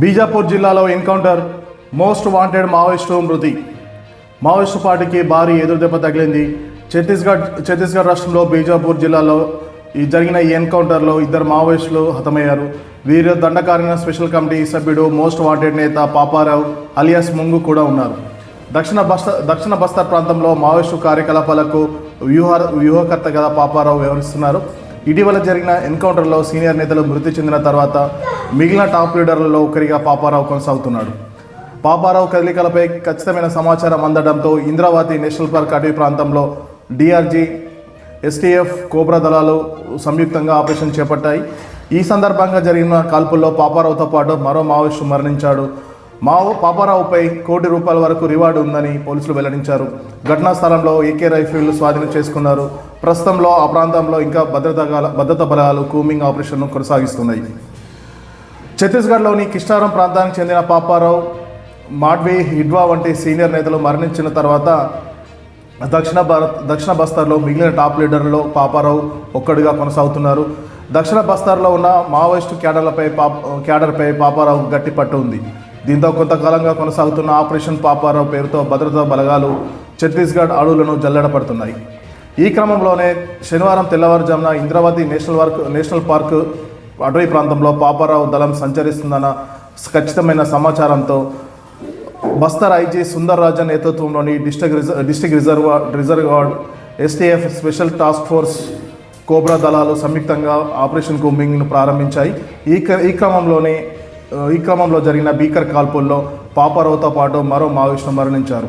బీజాపూర్ జిల్లాలో encounter most wanted Maoist మృతి. Maoist పార్టీకి భారీ ఎదురుదెబ్బ తగిలింది. ఛత్తీస్గఢ్ ఛత్తీస్గఢ్ రాష్ట్రంలో బీజాపూర్ జిల్లాలో ఈ జరిగిన ఈ ఎన్కౌంటర్లో ఇద్దరు మావోయిస్టులు హతమయ్యారు. వీరు దండకారిన స్పెషల్ కమిటీ సభ్యుడు మోస్ట్ వాంటెడ్ నేత పాపారావు అలియాస్ ముంగు కూడా ఉన్నారు. దక్షిణ బస్తా దక్షిణ బస్తర్ ప్రాంతంలో మావోయిస్టు కార్యకలాపాలకు వ్యూహ వ్యూహకర్తగా పాపారావు వ్యవహరిస్తున్నారు. ఇటీవల జరిగిన ఎన్కౌంటర్లో సీనియర్ నేతలు మృతి చెందిన తర్వాత మిగిలిన టాప్ లీడర్లలో ఒకరిగా పాపారావు కొనసాగుతున్నాడు. పాపారావు కదలికలపై ఖచ్చితమైన సమాచారం అందడంతో ఇంద్రావతి నేషనల్ పార్క్ అటవీ ప్రాంతంలో డిఆర్జీ ఎస్టీఎఫ్ కోబ్రా దళాలు సంయుక్తంగా ఆపరేషన్ చేపట్టాయి. ఈ సందర్భంగా జరిగిన కాల్పుల్లో పాపారావుతో పాటు మరో మావోయిస్టు మరణించాడు. మావో పాపారావుపై కోటి రూపాయల వరకు రివార్డు ఉందని పోలీసులు వెల్లడించారు. ఘటనా స్థలంలో ఏకే రైఫిల్ స్వాధీనం చేసుకున్నారు. ప్రస్తుతంలో ఆ ప్రాంతంలో ఇంకా భద్రతా భద్రతా బలాలు కూమింగ్ ఆపరేషన్ను కొనసాగిస్తున్నాయి. ఛత్తీస్గఢ్లోని కిష్టారం ప్రాంతానికి చెందిన పాపారావు మాడ్వి హిడ్వా వంటి సీనియర్ నేతలు మరణించిన తర్వాత దక్షిణ భారత్ దక్షిణ బస్తార్లో మిగిలిన టాప్ లీడర్లో పాపారావు ఒక్కడిగా కొనసాగుతున్నారు. దక్షిణ బస్తార్లో ఉన్న మావోయిస్టు క్యాడర్లపై పాప క్యాడర్పై పాపారావు గట్టి పట్టు ఉంది. దీంతో కొంతకాలంగా కొనసాగుతున్న ఆపరేషన్ పాపారావు పేరుతో భద్రతా బలగాలు ఛత్తీస్గఢ్ అడవులను జల్లెడపడుతున్నాయి. ఈ క్రమంలోనే శనివారం తెల్లవారుజామున Indravati national park national park అటవీ ప్రాంతంలో పాపారావు దళం సంచరిస్తుందన్న ఖచ్చితమైన సమాచారంతో బస్తర్ ఐజీ సుందర్ రాజన్ నేతృత్వంలోని district reserve district reserve reserve guard STF special task force cobra దళాలు సంయుక్తంగా ఆపరేషన్ కూంబింగ్ను ప్రారంభించాయి. ఈ క్ర- ఈ క్రమంలోనే ఈ క్రమంలో జరిగిన భీకర్ కాల్పుల్లో పాపారావుతో పాటు మరో మావోయిస్టు మరణించారు.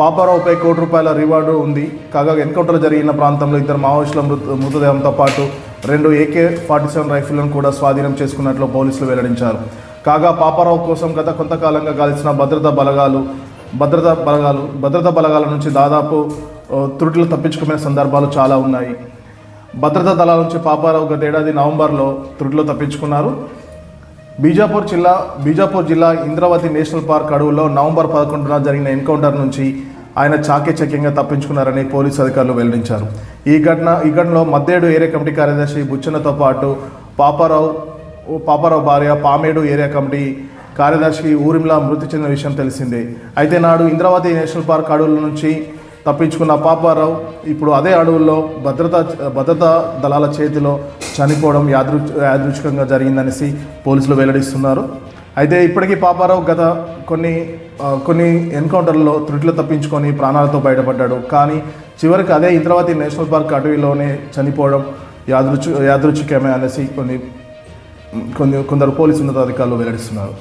పాపారావుపై కోటి రూపాయల రివార్డు ఉంది. కాగా ఎన్కౌంటర్ జరిగిన ప్రాంతంలో ఇద్దరు మావోయిస్టుల మృత మృతదేహంతో పాటు రెండు ఏకే ఫార్టీ సెవెన్ రైఫిళ్ళను కూడా స్వాధీనం చేసుకున్నట్లు పోలీసులు వెల్లడించారు. కాగా పాపారావు కోసం గత కొంతకాలంగా కలిసిన భద్రతా బలగాలు భద్రతా బలగాలు భద్రతా బలగాల నుంచి దాదాపు త్రుటిలు త్రుటిలో తప్పించుకునే సందర్భాలు చాలా ఉన్నాయి. భద్రతా దళాల నుంచి పాపారావు గతేడాది నవంబర్లో త్రుటిలో తప్పించుకున్నారు. బీజాపూర్ జిల్లా బీజాపూర్ జిల్లా ఇంద్రావతి నేషనల్ పార్క్ అడవుల్లో నవంబర్ పదకొండున జరిగిన ఎన్కౌంటర్ నుంచి ఆయన చాకచక్యంగా తప్పించుకున్నారని పోలీసు అధికారులు వెల్లడించారు. ఈ ఘటన ఈ ఘటనలో మద్దేడు ఏరియా కమిటీ కార్యదర్శి బుచ్చన్నతో పాటు పాపారావు పాపారావు భార్య పామేడు ఏరియా కమిటీ కార్యదర్శి ఊరిమిలా మృతి చెందిన విషయం తెలిసిందే. అయితే నాడు ఇంద్రావతి నేషనల్ పార్క్ అడవుల నుంచి తప్పించుకున్న పాపారావు ఇప్పుడు అదే అడవుల్లో భద్రతా భద్రతా దళాల చేతిలో చనిపోవడం యాదృ యాదృచ్ఛికంగా జరిగిందనేసి పోలీసులు వెల్లడిస్తున్నారు. అయితే ఇప్పటికీ పాపారావు గత కొన్ని కొన్ని ఎన్కౌంటర్లలో త్రుటిలో తప్పించుకొని ప్రాణాలతో బయటపడ్డాడు. కానీ చివరికి అదే ఇంద్రావతి నేషనల్ పార్క్ అటవీలోనే చనిపోవడం యాదృచు యాదృచ్ఛికమే అనేసి కొన్ని కొన్ని కొందరు పోలీసు ఉన్నతాధికారులు వెల్లడిస్తున్నారు.